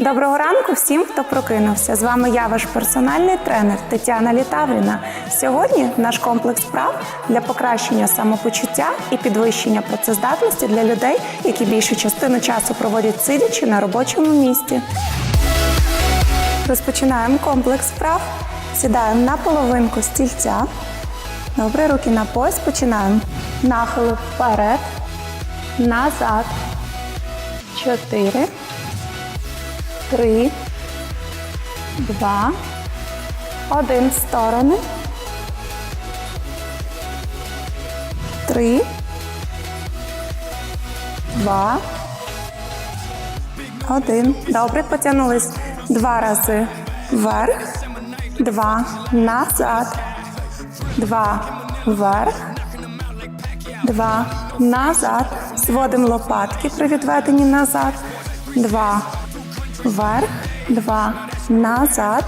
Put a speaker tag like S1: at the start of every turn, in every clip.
S1: Доброго ранку всім, хто прокинувся. З вами я, ваш персональний тренер Тетяна Літавріна. Сьогодні наш комплекс вправ для покращення самопочуття і підвищення працездатності для людей, які більшу частину часу проводять сидячи на робочому місці. Розпочинаємо комплекс вправ. Сідаємо на половинку стільця. Добре, руки на пояс. Починаємо. Нахил вперед, назад. Чотири. Три. Два. Один сторони. Три. Два. Один. Добре, потягнулись два рази вверх. Два. Назад. Два. Вверх. Два. Назад. Зводимо лопатки при відведенні назад. Два. Вверх. Два. Назад.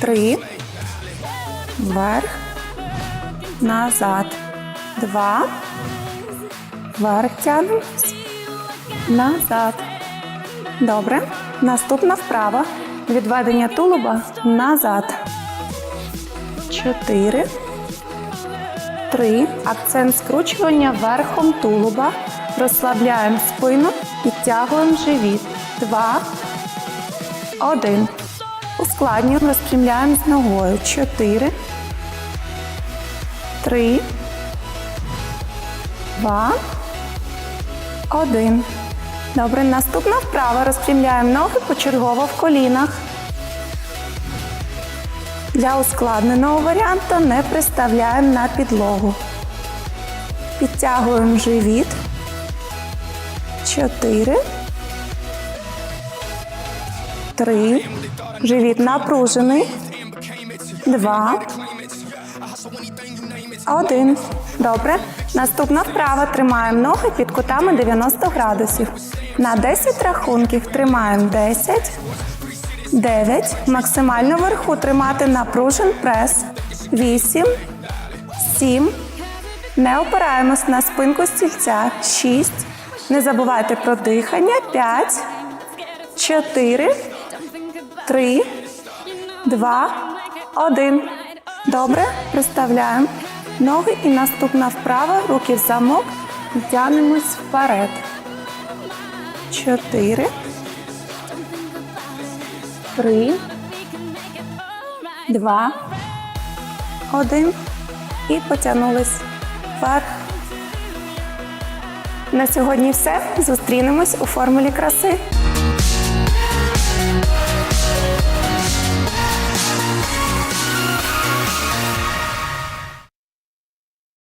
S1: Три. Вверх. Назад. Два. Вверх тягнемось. Назад. Добре. Наступна вправа. Відведення тулуба назад. Чотири. Три. Акцент скручування верхом тулуба. Розслабляємо спину, підтягуємо живіт. Два. Один. Ускладнюємо, розпрямляємо з ногою. Чотири. Три. Два. Один. Добре, наступна вправа. Розпрямляємо ноги почергово в колінах. Для ускладненого варіанту не приставляємо на підлогу. Підтягуємо живіт. Чотири. Три. Живіт напружений. Два. Один. Добре. Наступна вправа. Тримаємо ноги під кутами 90 градусів. На 10 рахунків тримаємо 10. 9. Максимально вверху тримати напружен прес. 8. 7. Не опираємось на спинку стільця. 6. Не забувайте про дихання. 5. 4. 3. 2. 1. Добре. Приставляємо ноги і наступна вправа. Руки в замок. І Тягнемось вперед. 4. Три, два, один. І потягнулись вверх. На сьогодні все. Зустрінемось у формулі краси.